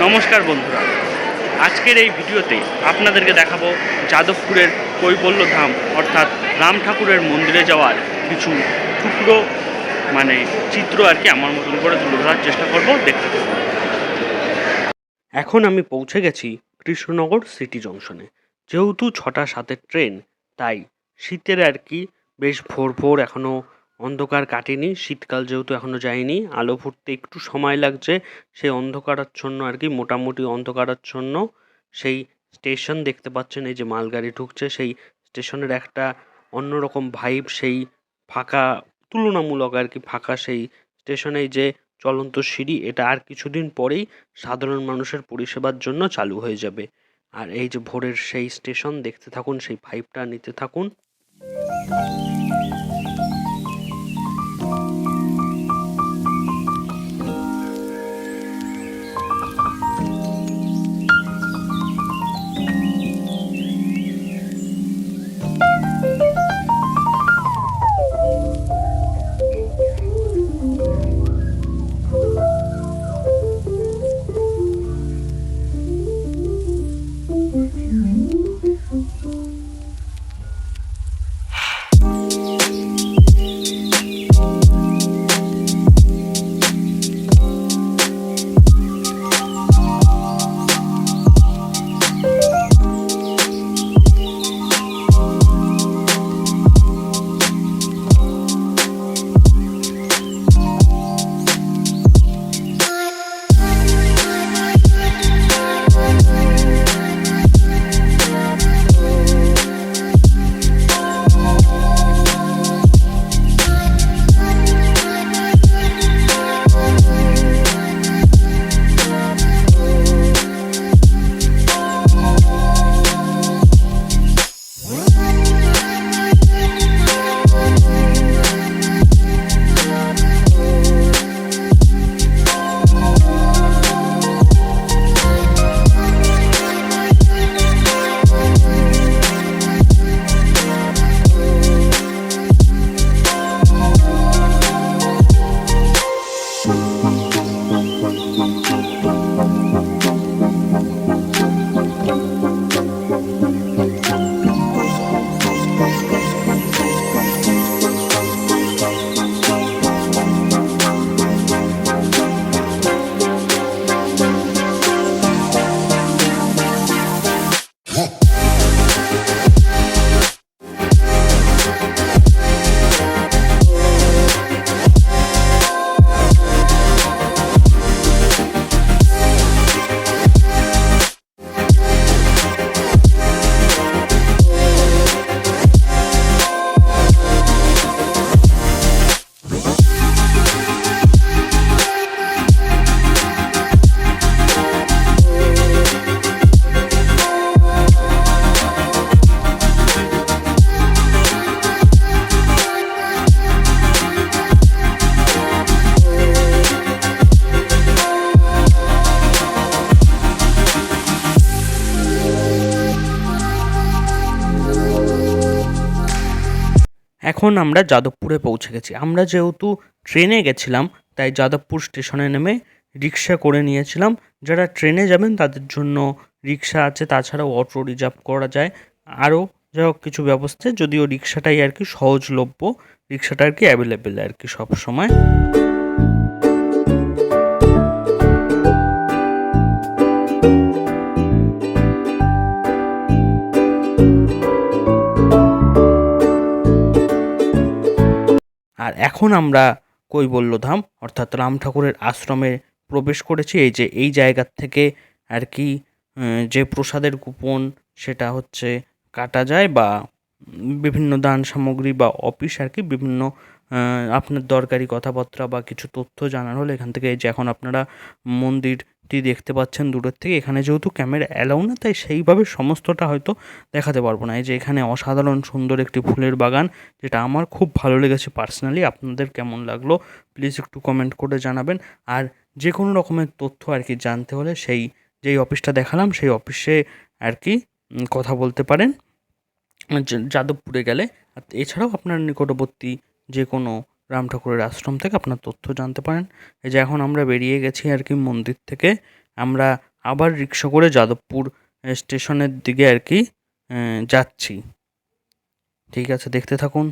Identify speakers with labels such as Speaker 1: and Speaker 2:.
Speaker 1: নমস্কার বন্ধুরা আজকের এই ভিডিওতে আপনাদেরকে দেখাবো যাদবপুরের কৈবল্য ধাম অর্থাৎ রাম ঠাকুরের মন্দিরে যাওয়ার কিছু টুকরো মানে চিত্র আর কি আমার মতন করে তুলে ধরার চেষ্টা করব দেখতে। এখন আমি পৌঁছে গেছি কৃষ্ণনগর সিটি জংশনে যেহেতু ছটা সাতের ট্রেন, তাই শীতের আর কি বেশ ভোর ভোর এখনও অন্ধকার কাটেনি, শীতকাল যেহেতু এখনও যায়নি, আলো ফুটতে একটু সময় লাগছে, সেই অন্ধকারাচ্ছন্ন আর কি, মোটামুটি অন্ধকারাচ্ছন্ন, সেই স্টেশন দেখতে পাচ্ছেন, এই যে মালগাড়ি ঢুকছে, সেই স্টেশনের একটা অন্যরকম ভাইব, সেই ফাঁকা, তুলনামূলক আর কি ফাঁকা সেই স্টেশনে যে চলন্ত সিঁড়ি, এটা আর কিছুদিন পরেই সাধারণ মানুষের পরিষেবার জন্য চালু হয়ে যাবে। আর এই যে ভোরের সেই স্টেশন, দেখতে থাকুন, সেই ভাইবটা নিতে থাকুন। এখন আমরা যাদবপুরে পৌঁছে গেছি। আমরা যেহেতু ট্রেনে গেছিলাম, তাই যাদবপুর স্টেশনে নেমে রিক্সা করে নিয়েছিলাম। যারা ট্রেনে যাবেন, তাদের জন্য রিক্সা আছে, তাছাড়াও অটো রিজার্ভ করা যায়। আরও যা হোক, কিছু ব্যবস্থা যদিও রিক্সাটাই আর কি সহজলভ্য, রিক্সাটা আর কি অ্যাভেলেবেল আর কি সব আর এখন আমরা কৈবল্যধাম, অর্থাৎ রাম ঠাকুরের আশ্রমে প্রবেশ করেছি। এই যে, এই জায়গার থেকে আর কি যে প্রসাদের কুপন সেটা হচ্ছে কাটা যায় বা বিভিন্ন দান সামগ্রী বা অফিস আর কি, বিভিন্ন আপনার দরকারি কথাবার্তা বা কিছু তথ্য জানার হলে এখান থেকে এই যে, এখন আপনারা মন্দিরটি দেখতে পাচ্ছেন দূরের থেকে। এখানে যেহেতু ক্যামেরা অ্যালাউ না, তাই সেইভাবে সমস্তটা হয়তো দেখাতে পারব না। এই যে এখানে অসাধারণ সুন্দর একটি ফুলের বাগান, যেটা আমার খুব ভালো লেগেছে পার্সোনালি আপনাদের কেমন লাগল প্লিজ একটু কমেন্ট করে জানাবেন। আর যে কোনো রকমের তথ্য আর কি জানতে হলে সেই, যেই অফিসটা দেখালাম, সেই অফিসে আর কি কথা বলতে পারেন। যাদবপুরে গেলে। এছাড়াও আপনার নিকটবর্তী যে কোনো রাম ঠাকুরের আশ্রম থেকে আপনার তথ্য জানতে পারেন। এই যে এখন আমরা বেরিয়ে গেছি আর কি মন্দির থেকে। আমরা আবার রিক্সা করে যাদবপুর স্টেশনের দিকে আর কি যাচ্ছি। ঠিক আছে, দেখতে থাকুন।